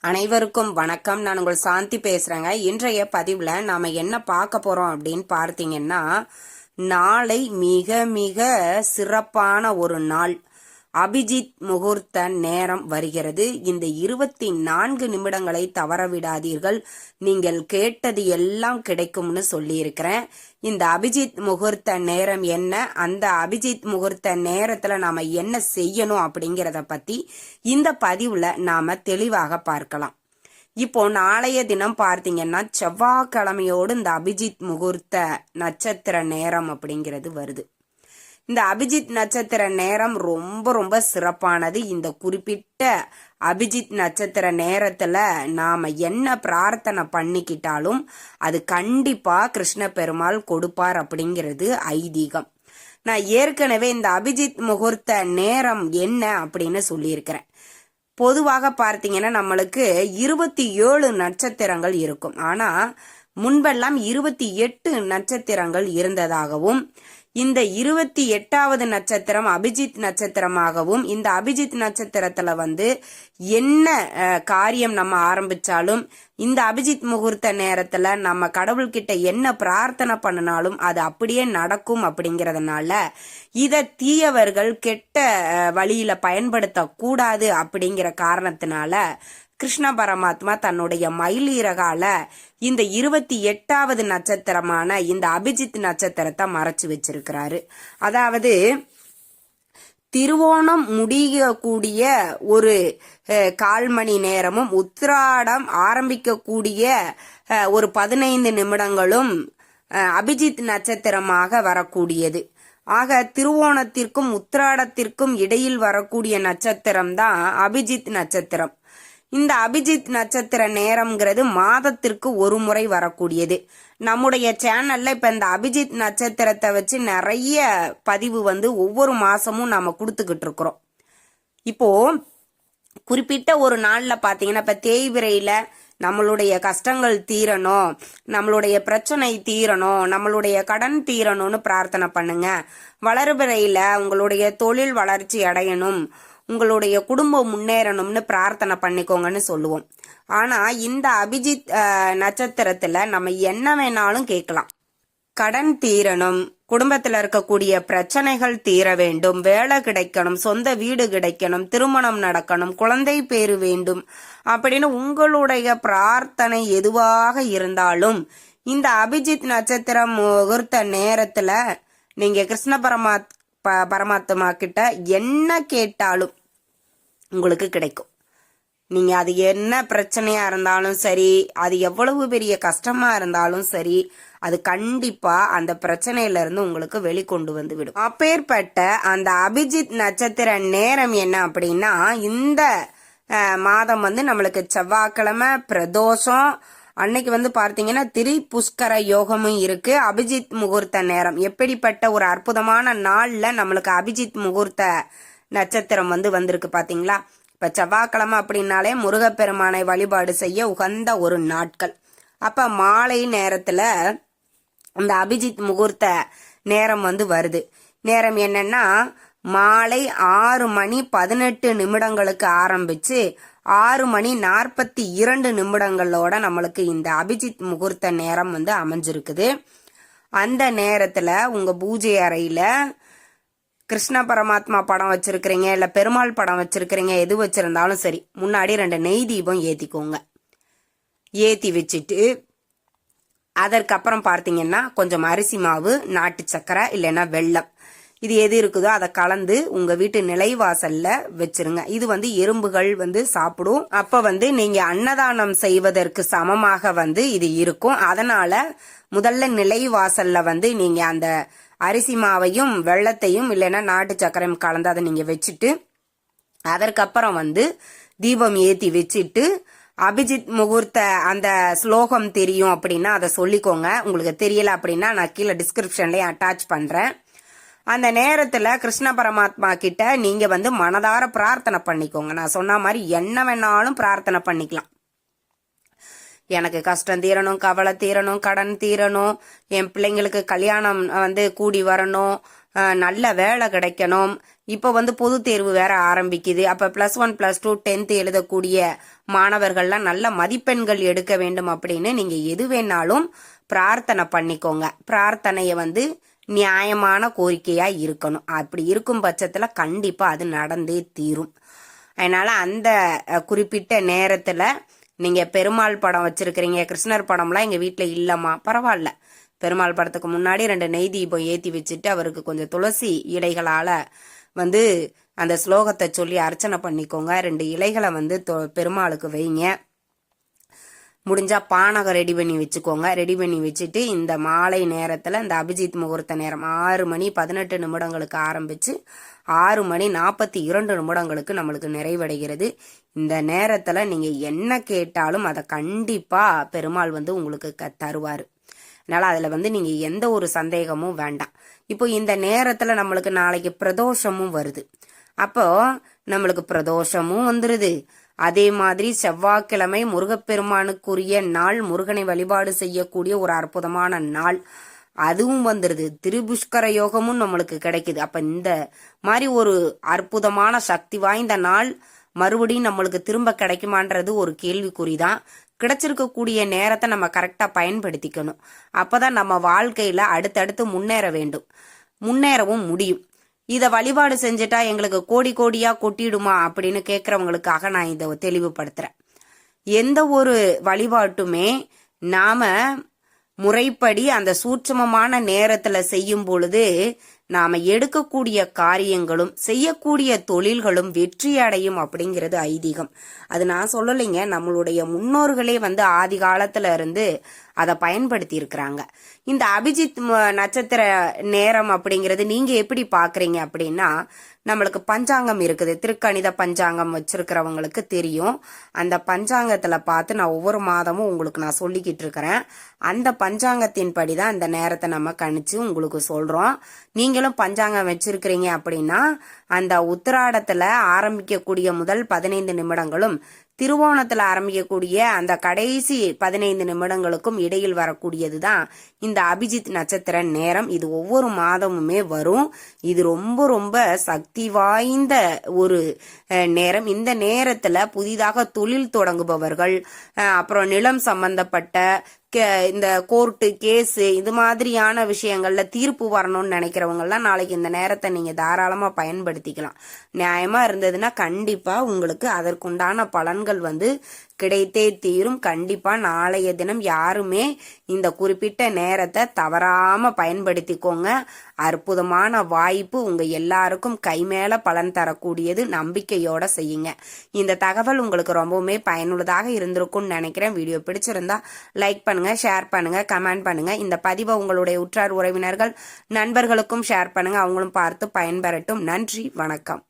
அனைவருக்கும் வணக்கம். நான் உங்கள் சாந்தி பேசுறேங்க. இன்றைய பதிவுல நாம என்ன பார்க்க போறோம் அப்படின்னு பார்த்தீங்கன்னா நாளை மிக மிக சிறப்பான ஒரு நாள். அபிஜித் முகூர்த்த நேரம் வருகிறது. இந்த இருபத்தி நான்கு நிமிடங்களை தவறவிடாதீர்கள். நீங்கள் கேட்டது எல்லாம் கிடைக்கும்னு சொல்லியிருக்கிறேன். இந்த அபிஜித் முகூர்த்த நேரம் என்ன? அந்த அபிஜித் முகூர்த்த நேரத்துல நாம என்ன செய்யணும் அப்படிங்கிறத பத்தி இந்த பதிவுல நாம தெளிவாக பார்க்கலாம். இப்போ நாளைய தினம் பார்த்தீங்கன்னா செவ்வாய்க்கிழமையோடு இந்த அபிஜித் முகூர்த்த நட்சத்திர நேரம் அப்படிங்கிறது வருது. இந்த அபிஜித் நட்சத்திர நேரம் ரொம்ப ரொம்ப சிறப்பானது. இந்த குறிப்பிட்ட அபிஜித் நட்சத்திர நேரத்துல நாம என்ன பிரார்த்தனை பண்ணிக்கிட்டாலும் அது கண்டிப்பா கிருஷ்ண பெருமாள் கொடுப்பார் அப்படிங்கிறது ஐதீகம். நான் ஏற்கனவே இந்த அபிஜித் முகூர்த்த நேரம் என்ன அப்படின்னு சொல்லியிருக்கிறேன். பொதுவாக பார்த்தீங்கன்னா நம்மளுக்கு இருபத்தி ஏழு நட்சத்திரங்கள் இருக்கும். ஆனா முன்பெல்லாம் இருபத்தி எட்டு நட்சத்திரங்கள் இருந்ததாகவும் இந்த இருபத்தி எட்டாவது நட்சத்திரம் அபிஜித் நட்சத்திரமாகவும் இந்த அபிஜித் நட்சத்திரத்துல வந்து என்ன காரியம் நம்ம ஆரம்பிச்சாலும் இந்த அபிஜித் முகூர்த்த நேரத்துல நம்ம கடவுள்கிட்ட என்ன பிரார்த்தனை பண்ணினாலும் அது அப்படியே நடக்கும் அப்படிங்கிறதுனால இத தீயவர்கள் கெட்ட வழியில பயன்படுத்த கூடாது அப்படிங்கிற காரணத்தினால கிருஷ்ண பரமாத்மா தன்னுடைய மயிலீரகால இந்த இருபத்தி எட்டாவது நட்சத்திரமான இந்த அபிஜித் நட்சத்திரத்தை மறைச்சு வச்சிருக்கிறாரு. அதாவது திருவோணம் முடியக்கூடிய ஒரு கால் மணி நேரமும் உத்திராடம் ஆரம்பிக்கக்கூடிய ஒரு பதினைந்து நிமிடங்களும் அபிஜித் நட்சத்திரமாக வரக்கூடியது. ஆக திருவோணத்திற்கும் உத்திராடத்திற்கும் இடையில் வரக்கூடிய நட்சத்திரம் தான் அபிஜித் நட்சத்திரம். இந்த அபிஜித் நட்சத்திர நேரம்ங்கிறது மாதத்திற்கு ஒரு முறை வரக்கூடியது. நம்முடைய சேனல்ல இப்ப இந்த அபிஜித் நட்சத்திரத்தை வச்சு நிறைய பதிவு வந்து ஒவ்வொரு மாசமும் நாம கொடுத்துக்கிட்டு இருக்கிறோம். இப்போ குறிப்பிட்ட ஒரு நாள்ல பாத்தீங்கன்னா இப்ப தேய்விரையில நம்மளுடைய கஷ்டங்கள் தீரணும் நம்மளுடைய பிரச்சனை தீரணும் நம்மளுடைய கடன் தீரணும்னு பிரார்த்தனை பண்ணுங்க. வளர்பிறையில உங்களுடைய தொழில் வளர்ச்சி அடையணும். உங்களுடைய குடும்பம் முன்னேறணும்னு பிரார்த்தனை பண்ணிக்கோங்கன்னு சொல்லுவோம். ஆனால் இந்த அபிஜித் நட்சத்திரத்தில் நம்ம என்ன வேணாலும் கேட்கலாம். கடன் தீரணும் குடும்பத்தில் இருக்கக்கூடிய பிரச்சனைகள் தீர வேண்டும் வேலை கிடைக்கணும் சொந்த வீடு கிடைக்கணும் திருமணம் நடக்கணும் குழந்தை பேரு வேண்டும் அப்படின்னு உங்களுடைய பிரார்த்தனை எதுவாக இருந்தாலும் இந்த அபிஜித் நட்சத்திரம் முகூர்த்த நேரத்தில் நீங்கள் கிருஷ்ண பரமாத் ப- பரமாத்மா கிட்ட என்ன கேட்டாலும் உங்களுக்கு கிடைக்கும். நீங்க அது என்ன பிரச்சனையா இருந்தாலும் சரி அது எவ்வளவு பெரிய கஷ்டமா இருந்தாலும் சரி அது கண்டிப்பா அந்த பிரச்சனையில இருந்து உங்களுக்கு வெளிக்கொண்டு வந்து விடும். அப்பேற்பட்ட அந்த அபிஜித் நட்சத்திர நேரம் என்ன அப்படின்னா இந்த மாதம் வந்து நம்மளுக்கு செவ்வாய்க்கிழமை பிரதோஷம். அன்னைக்கு வந்து பார்த்தீங்கன்னா திரி புஷ்கர யோகமும் இருக்கு. அபிஜித் முகூர்த்த நேரம். எப்படிப்பட்ட ஒரு அற்புதமான நாள்ல நம்மளுக்கு அபிஜித் முகூர்த்த நட்சத்திரம் வந்து வந்திருக்கு பாத்தீங்களா? இப்ப செவ்வாய்க்கிழமை அப்படின்னாலே முருகப்பெருமானை வழிபாடு செய்ய உகந்த ஒரு நாட்கள். அப்ப மாலை நேரத்துல அந்த அபிஜித் முகூர்த்த நேரம் வந்து வருது. நேரம் என்னன்னா மாலை ஆறு மணி பதினெட்டு நிமிடங்களுக்கு ஆரம்பிச்சு ஆறு மணி நாற்பத்தி இரண்டு நிமிடங்களோட நம்மளுக்கு இந்த அபிஜித் முகூர்த்த நேரம் வந்து அமைஞ்சிருக்குது. அந்த நேரத்துல உங்க பூஜை அறையில கிருஷ்ண பரமாத்மா படம் வச்சிருக்கிறீங்க இல்ல பெருமாள் படம் வச்சிருக்கிறீங்க எது வச்சிருந்தாலும் சரி முன்னாடி ரெண்டு நெய் தீபம் ஏத்திக்கோங்க. ஏத்தி வச்சுட்டு அதற்கப்புறம் பார்த்தீங்கன்னா கொஞ்சம் அரிசி மாவு நாட்டு சக்கரை இல்லைன்னா வெல்லம். இது எது இருக்குதோ அதை கலந்து உங்க வீட்டு நிலைவாசல்ல வச்சிருங்க. இது வந்து எறும்புகள் வந்து சாப்பிடும். அப்ப வந்து நீங்க அன்னதானம் செய்வதற்கு சமமாக வந்து இது இருக்கும். அதனால முதல்ல நிலைவாசல்ல வந்து நீங்க அந்த அரிசி மாவையும் வெள்ளத்தையும் இல்லைன்னா நாட்டு சக்கரையும் கலந்து அதை நீங்கள் வச்சுட்டு அதற்கப்புறம் வந்து தீபம் ஏற்றி வச்சுட்டு அபிஜித் முகூர்த்த அந்த ஸ்லோகம் தெரியும் அப்படின்னா அதை சொல்லிக்கோங்க. உங்களுக்கு தெரியல அப்படின்னா நான் கீழே டிஸ்கிரிப்ஷன்லயே அட்டாச் பண்ணுறேன் அந்த நேரத்தில் கிருஷ்ண பரமாத்மா கிட்ட நீங்கள் வந்து மனதார பிரார்த்தனை பண்ணிக்கோங்க. நான் சொன்ன மாதிரி என்ன வேணாலும் பிரார்த்தனை பண்ணிக்கலாம். எனக்கு கஷ்டம் தீரணும் கவலை தீரணும் கடன் தீரணும் என் பிள்ளைங்களுக்கு கல்யாணம் வந்து கூடி வரணும் நல்ல வேலை கிடைக்கணும். இப்போ வந்து பொது தேர்வு வேற ஆரம்பிக்குது. அப்போ plus one plus two tenth எழுதக்கூடிய மாணவர்கள்லாம் நல்ல மதிப்பெண்கள் எடுக்க வேண்டும் அப்படின்னு நீங்கள் எது வேணாலும் பிரார்த்தனை பண்ணிக்கோங்க. பிரார்த்தனையை வந்து நியாயமான கோரிக்கையாக இருக்கணும். அப்படி இருக்கும் பட்சத்தில் கண்டிப்பாக அது நடந்தே தீரும். அதனால அந்த குறிப்பிட்ட நேரத்தில் நீங்கள் பெருமாள் படம் வச்சிருக்கிறீங்க கிருஷ்ணர் படம்லாம் எங்கள் வீட்டில் இல்லைம்மா. பரவாயில்ல. பெருமாள் படத்துக்கு முன்னாடி ரெண்டு நெய் தீபம் ஏற்றி வச்சுட்டு அவருக்கு கொஞ்சம் துளசி இலைகளால் வந்து அந்த ஸ்லோகத்தை சொல்லி அர்ச்சனை பண்ணிக்கோங்க. ரெண்டு இலைகளை வந்து தொ- பெருமாளுக்கு வைங்க. முடிஞ்சா பானகம் ரெடி பண்ணி வச்சுக்கோங்க. ரெடி பண்ணி வச்சுட்டு இந்த மாலை நேரத்தில் இந்த அபிஜித் முகூர்த்த நேரம் ஆறு மணி பதினெட்டு நிமிடங்களுக்கு ஆரம்பிச்சு ஆறு மணி நாற்பத்தி இரண்டு நிமிடங்களுக்கு நம்மளுக்கு நிறைவடைகிறது. இந்த நேரத்தில் நீங்கள் என்ன கேட்டாலும் அதை கண்டிப்பாக பெருமாள் வந்து உங்களுக்கு க தருவார். அதனால் அதில் வந்து நீங்கள் எந்த ஒரு சந்தேகமும் வேண்டாம். இப்போ இந்த நேரத்தில் நம்மளுக்கு நாளைக்கு பிரதோஷமும் வருது. அப்போ நம்மளுக்கு பிரதோஷமும் வந்துருது. அதே மாதிரி செவ்வாய்க்கிழமை முருகப்பெருமானுக்குரிய நாள் முருகனை வழிபாடு செய்யக்கூடிய ஒரு அற்புதமான நாள். அதுவும் வந்துருது. திரிபுஷ்கர யோகமும் நம்மளுக்கு கிடைக்குது. அப்ப இந்த மாதிரி ஒரு அற்புதமான சக்தி வாய்ந்த நாள் மறுபடியும் நம்மளுக்கு திரும்ப கிடைக்குமான்றது ஒரு கேள்விக்குறிதான். கிடைச்சிருக்கக்கூடிய நேரத்தை நம்ம கரெக்டாக பயன்படுத்திக்கணும். அப்பதான் நம்ம வாழ்க்கையில அடுத்தடுத்து முன்னேற வேண்டும். முன்னேறவும் முடியும். இதை வழிபாடு செஞ்சுட்டா எங்களுக்கு கோடி கோடியா கொட்டிடுமா அப்படின்னு கேட்கறவங்களுக்காக நான் இதை தெளிவுபடுத்துறேன். எந்த ஒரு வழிபாட்டுமே நாம முறைப்படி அந்த சூட்சமமான நேரத்துல செய்யும் பொழுது நாம எடுக்கக்கூடிய காரியங்களும் செய்யக்கூடிய தொழில்களும் வெற்றி அடையும் அப்படிங்கிறது ஐதீகம். அது நான் சொல்லலைங்க. நம்மளுடைய முன்னோர்களே வந்து ஆதி காலத்துல இருந்து அதை பயன்படுத்தி இருக்கிறாங்க இந்த அபிஜித் நட்சத்திர நேரம் அப்படிங்கிறது நீங்க எப்படி பாக்குறீங்க அப்படின்னா நம்மளுக்கு பஞ்சாங்கம் இருக்குது. திருக்கணித பஞ்சாங்கம் வச்சிருக்கிறவங்களுக்கு தெரியும். அந்த பஞ்சாங்கத்துல பார்த்து நான் ஒவ்வொரு மாதமும் உங்களுக்கு நான் சொல்லிக்கிட்டு இருக்கிறேன். அந்த பஞ்சாங்கத்தின் படி தான் அந்த நேரத்தை நம்ம கணிச்சு உங்களுக்கு சொல்றோம். நீங்களும் பஞ்சாங்கம் வச்சிருக்கிறீங்க அப்படின்னா அந்த உத்திராடத்துல ஆரம்பிக்கக்கூடிய முதல் பதினைந்து நிமிடங்களும் திருவோணத்தில் ஆரம்பிக்கக்கூடிய அந்த கடைசி பதினைந்து நிமிடங்களுக்கும் இடையில் வரக்கூடியது தான் இந்த அபிஜித் நட்சத்திர நேரம். இது ஒவ்வொரு மாதமுமே வரும். இது ரொம்ப ரொம்ப சக்தி வாய்ந்த ஒரு நேரம். இந்த நேரத்தில் புதிதாக தொழில் தொடங்குபவர்கள் அப்புறம் நிலம் சம்பந்தப்பட்ட இந்த கோர்ட்டு கேஸு இது மாதிரியான விஷயங்களில் தீர்ப்பு வரணும்னு நினைக்கிறவங்கலாம் நாளைக்கு இந்த நேரத்தை நீங்கள் தாராளமாக பயன்படுத்திக்கலாம். நியாயமாக இருந்ததுன்னா கண்டிப்பாக உங்களுக்கு அதற்குண்டான பலன்கள் வந்து கிடைத்தே தீரும். கண்டிப்பா நாளைய தினம் யாருமே இந்த குறிப்பிட்ட நேரத்தை தவறாம பயன்படுத்திக்கோங்க. அற்புதமான வாய்ப்பு உங்க எல்லாருக்கும் கை மேல பலன் தரக்கூடியது நம்பிக்கையோட செய்யுங்க. இந்த தகவல் உங்களுக்கு ரொம்பவுமே பயனுள்ளதாக இருந்திருக்கும்னு நினைக்கிறேன். வீடியோ பிடிச்சிருந்தா லைக் பண்ணுங்க ஷேர் பண்ணுங்க கமெண்ட் பண்ணுங்க. இந்த பதிவை உங்களுடைய உற்றார் உறவினர்கள் நண்பர்களுக்கும் ஷேர் பண்ணுங்க. அவங்களும் பார்த்து பயன்பெறட்டும். நன்றி வணக்கம்.